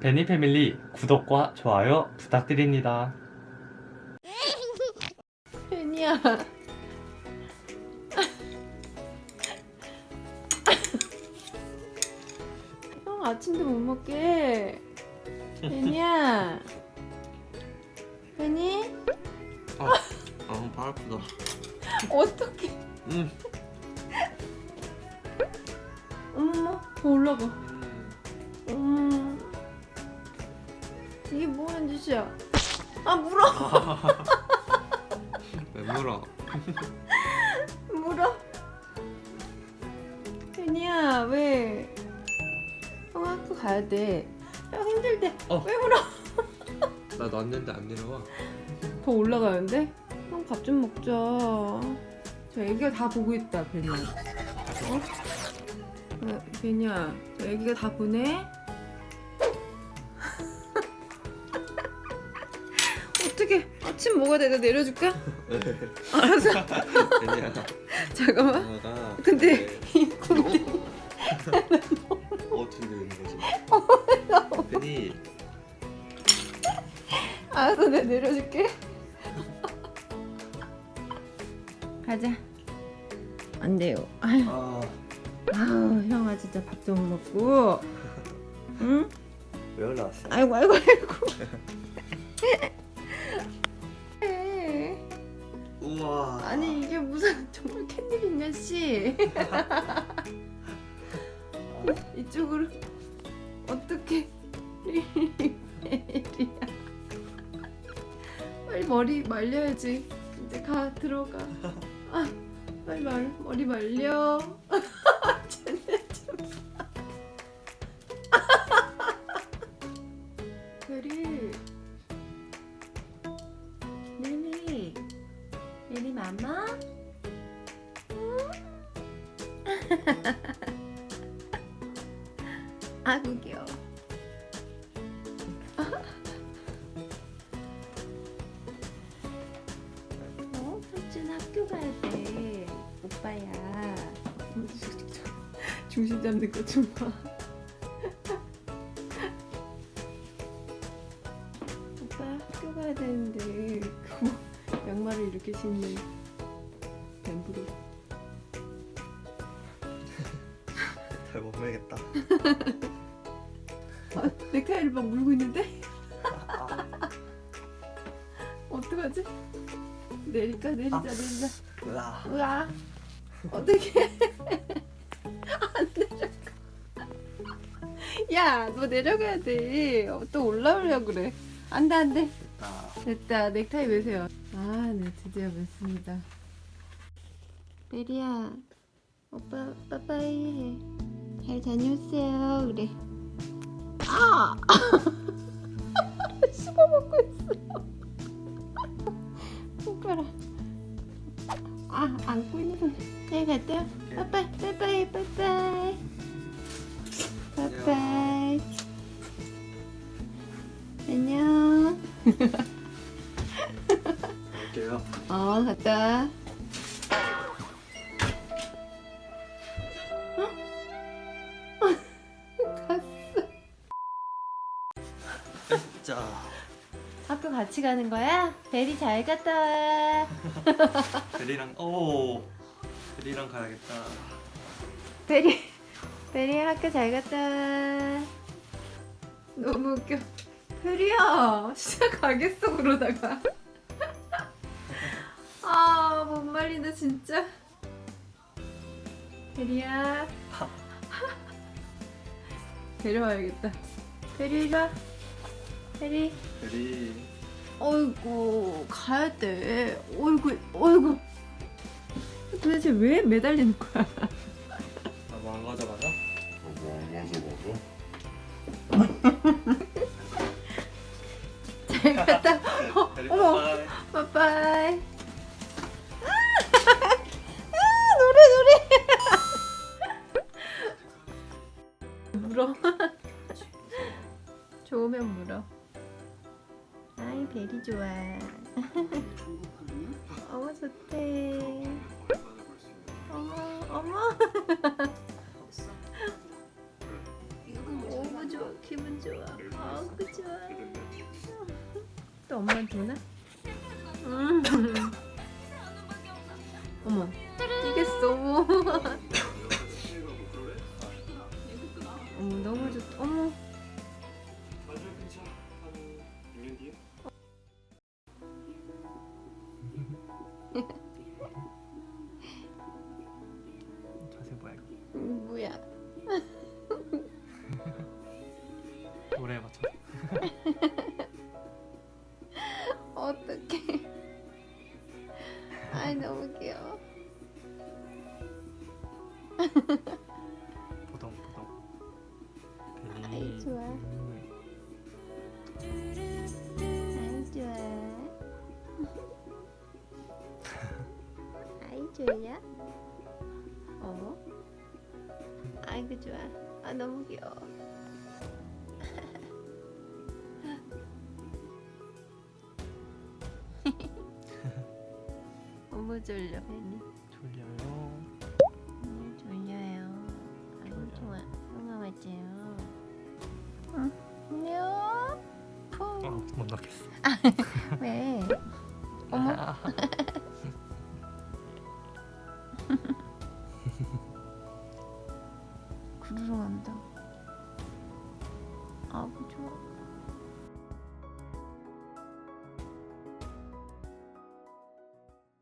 베니 패밀리 구독과 좋아요 부탁드립니다. 혜니야. 형 아침도 못 먹게. 혜니야. 혜니? 아, 아, 발 아프다. 어떡해. 응. 어머, 더 올라가. 음. 음. 이게 뭐 하는 짓이야? 아, 물어. 왜 물어? 물어. 혜니야, 왜? 형 학교 가야 돼. 형 힘들대. 어. 왜 물어? 나 놨는데 안 내려와. 더 올라가는데? 형 밥 좀 먹자. 저 애기가 다 보고 있다, 베니야. 어? 어, 베니야, 저 애기가 다 보네? 어떻게 아침 먹어야 돼? 나 내려줄까? 알았어. 아니야. 잠깐만. 엄마가. 근데 이 곰탱이 어떻게 되는 거지? 괜히 알았어, 내가 내려줄게. 가자. 안 돼요. 아유, 아, 아우, 형아 진짜 밥도 못 먹고. 응? 왜 올라왔어? 아이고 아이고 아이고 우와. 아니 이게 무슨 정말 캔디이냐 씨. 이쪽으로 어떻게 이리야 빨리 머리 말려야지. 이제 가 들어가. 아 빨리 말 머리 말려. 쟤네 마마 아구 귀여워 어? 삼촌 학교 가야 돼. 오빠야. 중심 잡는 거 좀 봐. 오빠 학교 가야 되는데 양말을 이렇게 신는 뱀부로 잘못 매겠다. 아, 넥타이를 막 물고 있는데? 어떡하지? 내릴까 내리자 내리자. 으아. 으아. 어떻게 안 내려가. 야 너 내려가야 돼또 올라오려고 그래. 안 돼 안 돼 아, 됐다 넥타이 매세요. 아 네 드디어 맸습니다. 베리야 오빠 빠빠이 해 잘 다녀오세요 그래. 아! 씹어먹고 있어. 손가락. 아 안고 있는 손. 잘 갔다 빠빠이 빠빠이 빠빠이. 빠빠이. 안녕 갈게요. 어, 갔다. 갔어. 자, 학교 같이 가는 거야? 베리 잘 갔다 와. 베리랑 오, 베리랑 가야겠다. 베리, 베리 학교 잘 갔다 와. 너무 웃겨. 베리야, 진짜 가겠어 그러다가. 아, 못 말린다 진짜. 베리야. 데려와야겠다. 베리 이리 와. 베리. 베리. 어이구 가야 돼. 어이구 어이구. 도대체 왜 매달리는 거야? 나뭐 안 가져가자. 잘 갔다. 어, 베리 어머. 빠빠이. 빠빠이. 아, 노래 노래. 물어. 좋으면 물어. 아이 베리 좋아. 어머 좋대. 어머 어머. 너무 좋아 기분 좋아. 엄마한테 오나? 음. 너무 귀여워. 보동 보동. 아이, 좋아. 음. 아이, 좋아. 아이, 좋아요? 어머. 아이고, 좋아. 아, 너무 귀여워. 너무 졸려, 벤이. 졸려요. 음, 졸려요. 졸려요. 좋아. 맞지요? 응. 안녕. 푸. 어, 못 넣겠어. 왜? 어머.